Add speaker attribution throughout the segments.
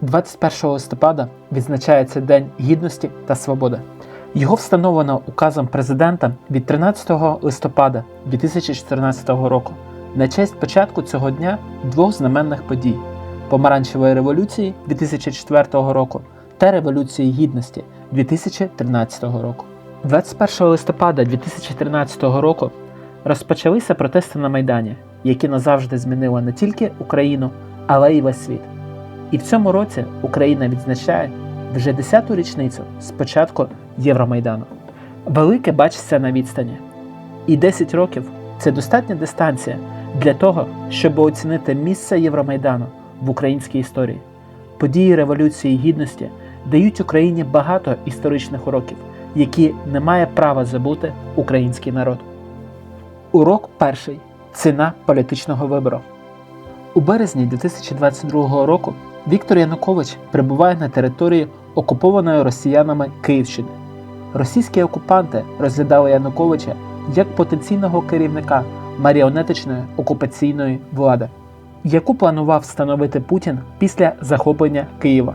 Speaker 1: 21 листопада відзначається День Гідності та Свободи. Його встановлено указом президента від 13 листопада 2014 року на честь початку цього дня двох знаменних подій Помаранчевої революції 2004 року та Революції Гідності 2013 року. 21 листопада 2013 року розпочалися протести на Майдані, які назавжди змінили не тільки Україну, але й весь світ. І в цьому році Україна відзначає вже 10-ту річницю з початку Євромайдану. Велике бачиться на відстані. І 10 років це достатня дистанція для того, щоб оцінити місце Євромайдану в українській історії. Події Революції Гідності дають Україні багато історичних уроків, які не має права забути український народ. Урок перший ціна політичного вибору. У березні 2022 року Віктор Янукович прибуває на території окупованої росіянами Київщини. Російські окупанти розглядали Януковича як потенційного керівника маріонетичної окупаційної влади, яку планував встановити Путін після захоплення Києва.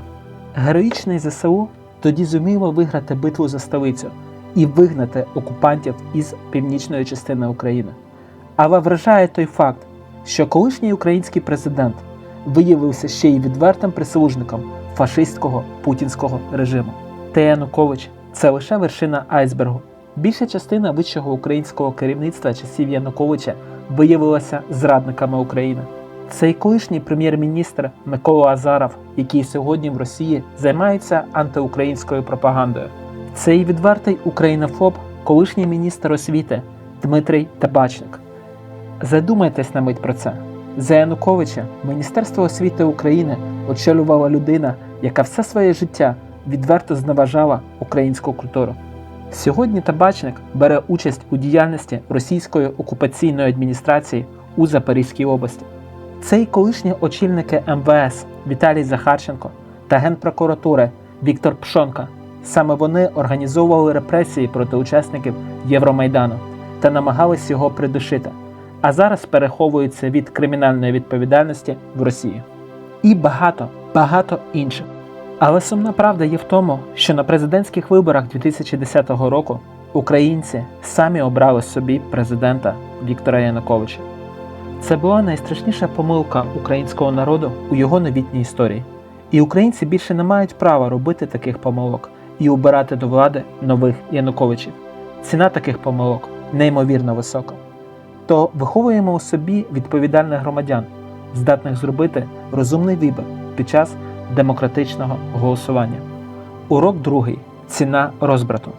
Speaker 1: Героїчний ЗСУ тоді зуміло виграти битву за столицю і вигнати окупантів із північної частини України. Але вражає той факт, що колишній український президент виявився ще й відвертим прислужником фашистського путінського режиму. Та Янукович це лише вершина айсбергу. Більша частина вищого українського керівництва часів Януковича виявилася зрадниками України. Цей колишній прем'єр-міністр Микола Азаров, який сьогодні в Росії займається антиукраїнською пропагандою. Цей відвертий українофоб, колишній міністр освіти Дмитрий Табачник. Задумайтесь на мить про це. За Януковича Міністерство освіти України очолювала людина, яка все своє життя відверто зневажала українську культуру. Сьогодні табачник бере участь у діяльності російської окупаційної адміністрації у Запорізькій області. Цей колишні очільники МВС Віталій Захарченко та Генпрокуратури Віктор Пшонка. Саме вони організовували репресії проти учасників Євромайдану та намагались його придушити, а зараз переховуються від кримінальної відповідальності в Росії. І багато, багато інших. Але сумна правда є в тому, що на президентських виборах 2010 року українці самі обрали собі президента Віктора Януковича. Це була найстрашніша помилка українського народу у його новітній історії. І українці більше не мають права робити таких помилок і обирати до влади нових Януковичів. Ціна таких помилок неймовірно висока. То виховуємо у собі відповідальних громадян, здатних зробити розумний вибір під час демократичного голосування. Урок другий ціна розбрату.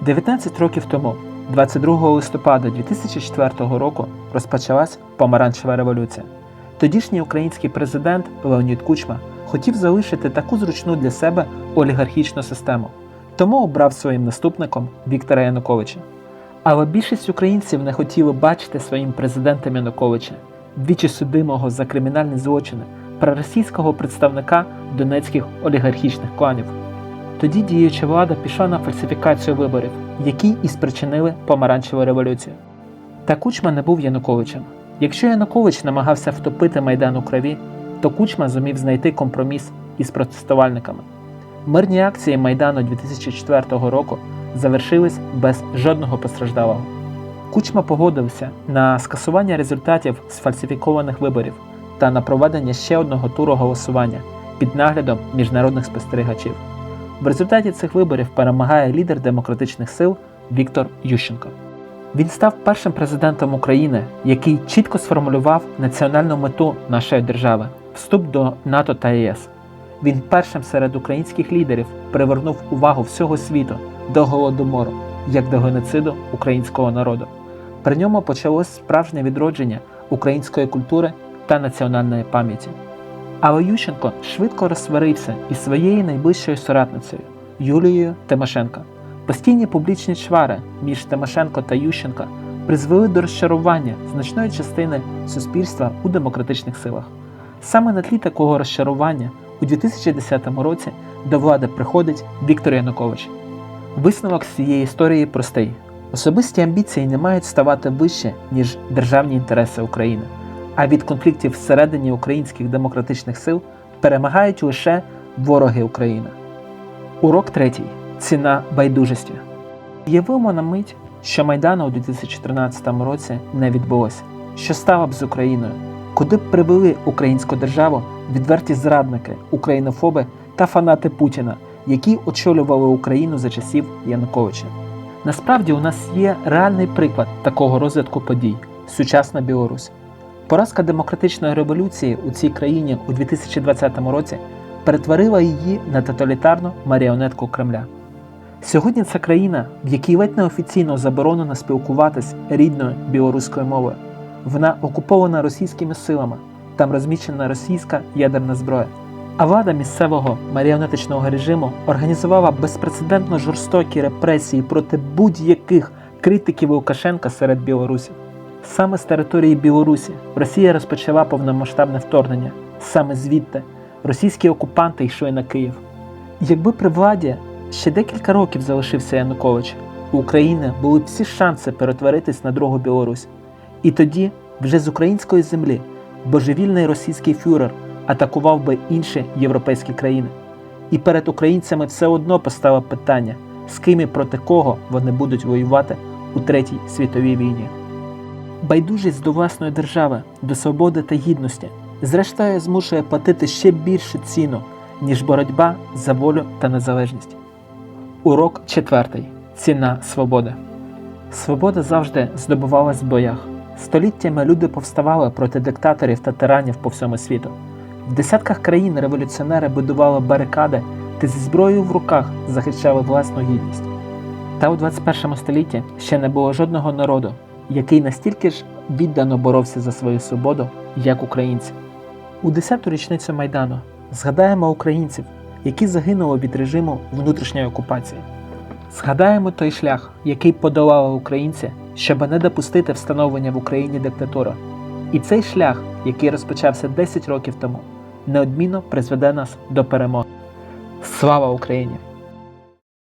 Speaker 1: 19 років тому, 22 листопада 2004 року, розпочалась помаранчева революція. Тодішній український президент Леонід Кучма хотів залишити таку зручну для себе олігархічну систему, тому обрав своїм наступником Віктора Януковича. Але більшість українців не хотіли бачити своїм президентом Януковича, двічі судимого за кримінальні злочини, проросійського представника донецьких олігархічних кланів. Тоді діюча влада пішла на фальсифікацію виборів, які і спричинили помаранчеву революцію. Та Кучма не був Януковичем. Якщо Янукович намагався втопити Майдан у крові, то Кучма зумів знайти компроміс із протестувальниками. Мирні акції Майдану 2004 року завершились без жодного постраждалого. Кучма погодився на скасування результатів сфальсифікованих виборів та на проведення ще одного туру голосування під наглядом міжнародних спостерігачів. В результаті цих виборів перемагає лідер демократичних сил Віктор Ющенко. Він став першим президентом України, який чітко сформулював національну мету нашої держави вступ до НАТО та ЄС. Він першим серед українських лідерів привернув увагу всього світу до голодомору, як до геноциду українського народу. При ньому почалось справжнє відродження української культури та національної пам'яті. Але Ющенко швидко розсварився із своєю найближчою соратницею Юлією Тимошенко. Постійні публічні чвари між Тимошенко та Ющенко призвели до розчарування значної частини суспільства у демократичних силах. Саме на тлі такого розчарування у 2010 році до влади приходить Віктор Янукович. Висновок з цієї історії простий: особисті амбіції не мають ставати вище, ніж державні інтереси України. А від конфліктів всередині українських демократичних сил перемагають лише вороги України. Урок третій. Ціна байдужості. Уявимо на мить, що Майдану у 2014 році не відбулося. Що стало б з Україною? Куди б привели українську державу відверті зрадники, українофоби та фанати Путіна, які очолювали Україну за часів Януковича? Насправді у нас є реальний приклад такого розвитку подій сучасна Білорусь. Поразка демократичної революції у цій країні у 2020 році перетворила її на тоталітарну маріонетку Кремля. Сьогодні це країна, в якій ледь неофіційно заборонено спілкуватись рідною білоруською мовою. Вона окупована російськими силами, там розміщена російська ядерна зброя. А влада місцевого маріонетичного режиму організувала безпрецедентно жорстокі репресії проти будь-яких критиків Лукашенка серед білорусів. Саме з території Білорусі Росія розпочала повномасштабне вторгнення. Саме звідти російські окупанти йшли на Київ. Якби при владі ще декілька років залишився Янукович, у України були всі шанси перетворитись на другу Білорусь. І тоді, вже з української землі, божевільний російський фюрер атакував би інші європейські країни. І перед українцями все одно постало питання, з ким і проти кого вони будуть воювати у Третій світовій війні. Байдужість до власної держави, до свободи та гідності, зрештою змушує платити ще більшу ціну, ніж боротьба за волю та незалежність. Урок четвертий. Ціна свободи. Свобода завжди здобувалась в боях. Століттями люди повставали проти диктаторів та тиранів по всьому світу. В десятках країн революціонери будували барикади та зі зброєю в руках захищали власну гідність. Та у 21 столітті ще не було жодного народу, який настільки ж віддано боровся за свою свободу, як українці. У 10-ту річницю Майдану згадаємо українців, які загинули від режиму внутрішньої окупації. Згадаємо той шлях, який подолали українці, щоб не допустити встановлення в Україні диктатури. І цей шлях, який розпочався 10 років тому, неодмінно призведе нас до перемоги. Слава Україні!